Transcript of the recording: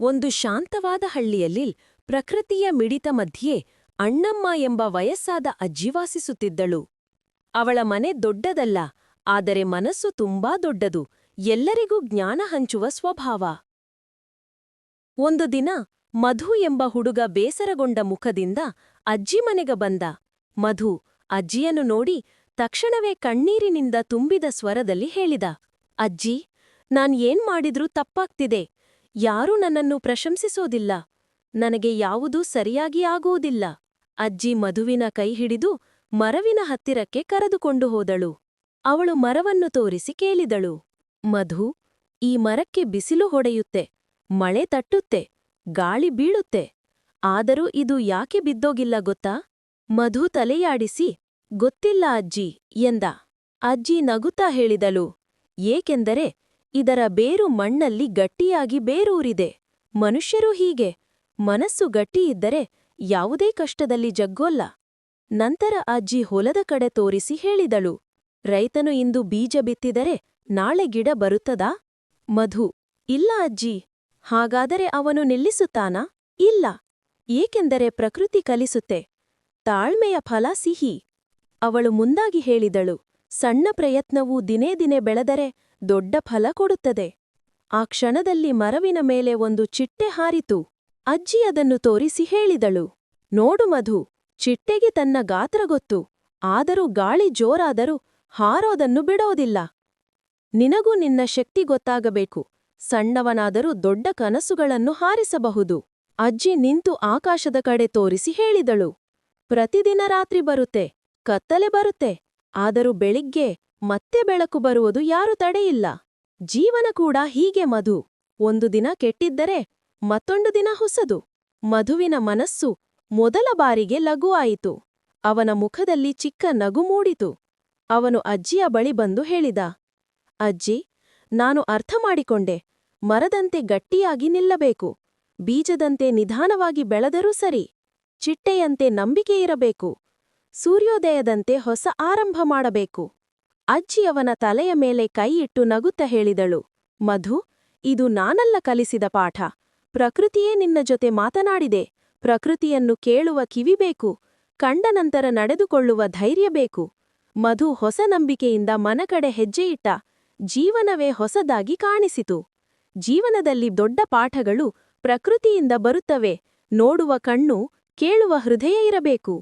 ಒಂದು ಶಾಂತವಾದ ಹಳ್ಳಿಯಲ್ಲಿ ಪ್ರಕೃತಿಯ ಮಿಡಿತ ಮಧ್ಯೆ ಅಣ್ಣಮ್ಮ ಎಂಬ ವಯಸ್ಸಾದ ಅಜ್ಜಿ ವಾಸಿಸುತ್ತಿದ್ದಳು. ಅವಳ ಮನೆ ದೊಡ್ಡದಲ್ಲ, ಆದರೆ ಮನಸ್ಸು ತುಂಬಾ ದೊಡ್ಡದು, ಎಲ್ಲರಿಗೂ ಜ್ಞಾನ ಹಂಚುವ ಸ್ವಭಾವ. ಒಂದು ದಿನ ಮಧು ಎಂಬ ಹುಡುಗ ಬೇಸರಗೊಂಡ ಮುಖದಿಂದ ಅಜ್ಜಿ ಮನೆಗೆ ಬಂದ. ಮಧು ಅಜ್ಜಿಯನ್ನು ನೋಡಿ ತಕ್ಷಣವೇ ಕಣ್ಣೀರಿನಿಂದ ತುಂಬಿದ ಸ್ವರದಲ್ಲಿ ಹೇಳಿದ, ಅಜ್ಜಿ, ನಾನ್ ಏನ್ ಮಾಡಿದ್ರೂ ತಪ್ಪಾಗ್ತಿದೆ. ಯಾರೂ ನನ್ನನ್ನು ಪ್ರಶಂಸಿಸೋದಿಲ್ಲ. ನನಗೆ ಯಾವುದೂ ಸರಿಯಾಗಿ ಆಗುವುದಿಲ್ಲ. ಅಜ್ಜಿ ಮಧುವಿನ ಕೈ ಹಿಡಿದು ಮರವಿನ ಹತ್ತಿರಕ್ಕೆ ಕರೆದುಕೊಂಡು ಹೋದಳು. ಅವಳು ಮರವನ್ನು ತೋರಿಸಿ ಕೇಳಿದಳು. ಮಧು, ಈ ಮರಕ್ಕೆ ಬಿಸಿಲು ಹೊಡೆಯುತ್ತೆ, ಮಳೆ ತಟ್ಟುತ್ತೆ, ಗಾಳಿ ಬೀಳುತ್ತೆ. ಆದರೂ ಇದು ಯಾಕೆ ಬಿದ್ದೋಗಿಲ್ಲ ಗೊತ್ತಾ? ಮಧು ತಲೆಯಾಡಿಸಿ, ಗೊತ್ತಿಲ್ಲ ಅಜ್ಜಿ, ಎಂದ. ಅಜ್ಜಿ ನಗುತ್ತಾ ಹೇಳಿದಳು. ಏಕೆಂದರೆ ಇದರ ಬೇರು ಮಣ್ಣಲ್ಲಿ ಗಟ್ಟಿಯಾಗಿ ಬೇರೂರಿದೆ. ಮನುಷ್ಯರೂ ಹೀಗೆ. ಮನಸ್ಸು ಗಟ್ಟಿಯಿದ್ದರೆ ಯಾವುದೇ ಕಷ್ಟದಲ್ಲಿ ಜಗ್ಗೋಲ್ಲ. ನಂತರ ಅಜ್ಜಿ ಹೊಲದ ಕಡೆ ತೋರಿಸಿ ಹೇಳಿದಳು. ರೈತನು ಇಂದು ಬೀಜ ಬಿತ್ತಿದರೆ ನಾಳೆ ಗಿಡ ಬರುತ್ತದಾ? ಮಧು, ಇಲ್ಲ ಅಜ್ಜಿ. ಹಾಗಾದರೆ ಅವನು ನಿಲ್ಲಿಸುತ್ತಾನಾ? ಇಲ್ಲ. ಏಕೆಂದರೆ ಪ್ರಕೃತಿ ಕಲಿಸುತ್ತೆ. ತಾಳ್ಮೆಯ ಫಲ ಸಿಹಿ. ಅವಳು ಮುಂದಾಗಿ ಹೇಳಿದಳು. ಸಣ್ಣ ಪ್ರಯತ್ನವು ದಿನೇ ದಿನೇ ಬೆಳೆದರೆ ದೊಡ್ಡ ಫಲ ಕೊಡುತ್ತದೆ. ಆ ಕ್ಷಣದಲ್ಲಿ ಮರವಿನ ಮೇಲೆ ಒಂದು ಚಿಟ್ಟೆ ಹಾರಿತು. ಅಜ್ಜಿ ಅದನ್ನು ತೋರಿಸಿ ಹೇಳಿದಳು. ನೋಡು ಮಧು, ಚಿಟ್ಟೆಗೆ ತನ್ನ ಗಾತ್ರ ಗೊತ್ತು. ಆದರೂ ಗಾಳಿ ಜೋರಾದರೂ ಹಾರೋದನ್ನು ಬಿಡೋದಿಲ್ಲ. ನಿನಗೂ ನಿನ್ನ ಶಕ್ತಿ ಗೊತ್ತಾಗಬೇಕು. ಸಣ್ಣವನಾದರೂ ದೊಡ್ಡ ಕನಸುಗಳನ್ನು ಹಾರಿಸಬಹುದು ಅಜ್ಜಿ ನಿಂತು ಆಕಾಶದ ಕಡೆ ತೋರಿಸಿ ಹೇಳಿದಳು. ಪ್ರತಿದಿನ ರಾತ್ರಿ ಬರುತ್ತೆ. ಕತ್ತಲೆ ಬರುತ್ತೆ. ಆದರೂ ಬೆಳಿಗ್ಗೆ ಮತ್ತೆ ಬೆಳಕು ಬರುವುದು ಯಾರು ತಡೆಯಿಲ್ಲ. ಜೀವನ ಕೂಡ ಹೀಗೆ ಮಧು. ಒಂದು ದಿನ ಕೆಟ್ಟಿದ್ದರೆ ಮತ್ತೊಂದು ದಿನ ಹೊಸದು. ಮಧುವಿನ ಮನಸ್ಸು ಮೊದಲ ಬಾರಿಗೆ ಲಘುವಾಯಿತು. ಅವನ ಮುಖದಲ್ಲಿ ಚಿಕ್ಕ ನಗು ಮೂಡಿತು. ಅವನು ಅಜ್ಜಿಯ ಬಳಿ ಬಂದು ಹೇಳಿದ, ಅಜ್ಜಿ, ನಾನು ಅರ್ಥ ಮಾಡಿಕೊಂಡೆ. ಮರದಂತೆ ಗಟ್ಟಿಯಾಗಿ ನಿಲ್ಲಬೇಕು. ಬೀಜದಂತೆ ನಿಧಾನವಾಗಿ ಬೆಳೆದರೂ ಸರಿ. ಚಿಟ್ಟೆಯಂತೆ ನಂಬಿಕೆಯಿರಬೇಕು ಸೂರ್ಯೋದಯದಂತೆ ಹೊಸ ಆರಂಭ ಮಾಡಬೇಕು. ಅಜ್ಜಿಯವನ ತಲೆಯ ಮೇಲೆ ಕೈಯಿಟ್ಟು ನಗುತ್ತ ಹೇಳಿದಳು, ಮಧು, ಇದು ನಾನಲ್ಲ ಕಲಿಸಿದ ಪಾಠ. ಪ್ರಕೃತಿಯೇ ನಿನ್ನ ಜೊತೆ ಮಾತನಾಡಿದೆ. ಪ್ರಕೃತಿಯನ್ನು ಕೇಳುವ ಕಿವಿಬೇಕು ಕಂಡ ನಂತರ ನಡೆದುಕೊಳ್ಳುವ ಧೈರ್ಯ ಬೇಕು. ಮಧು ಹೊಸ ನಂಬಿಕೆಯಿಂದ ಮನಕಡೆ ಹೆಜ್ಜೆಯಿಟ್ಟ ಜೀವನವೇ ಹೊಸದಾಗಿ ಕಾಣಿಸಿತು. ಜೀವನದಲ್ಲಿ ದೊಡ್ಡ ಪಾಠಗಳು ಪ್ರಕೃತಿಯಿಂದ ಬರುತ್ತವೆ. ನೋಡುವ ಕಣ್ಣು, ಕೇಳುವ ಹೃದಯ ಇರಬೇಕು.